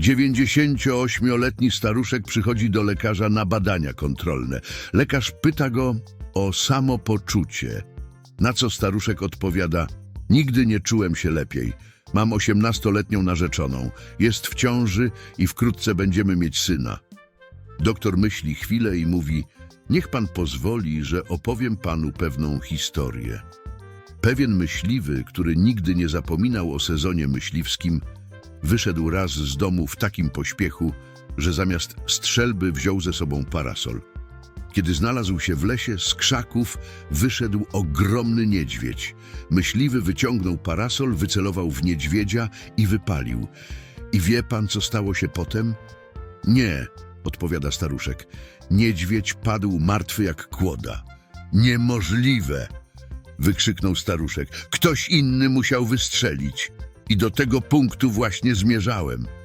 98-letni staruszek przychodzi do lekarza na badania kontrolne. Lekarz pyta go o samopoczucie. Na co staruszek odpowiada: Nigdy nie czułem się lepiej. Mam 18-letnią narzeczoną. Jest w ciąży i wkrótce będziemy mieć syna. Doktor myśli chwilę i mówi: Niech pan pozwoli, że opowiem panu pewną historię. Pewien myśliwy, który nigdy nie zapominał o sezonie myśliwskim, wyszedł raz z domu w takim pośpiechu, że zamiast strzelby wziął ze sobą parasol. Kiedy znalazł się w lesie, z krzaków wyszedł ogromny niedźwiedź. Myśliwy wyciągnął parasol, wycelował w niedźwiedzia i wypalił. I wie pan, co stało się potem? Nie, odpowiada staruszek. Niedźwiedź padł martwy jak kłoda. Niemożliwe! wykrzyknął staruszek. Ktoś inny musiał wystrzelić. I do tego punktu właśnie zmierzałem.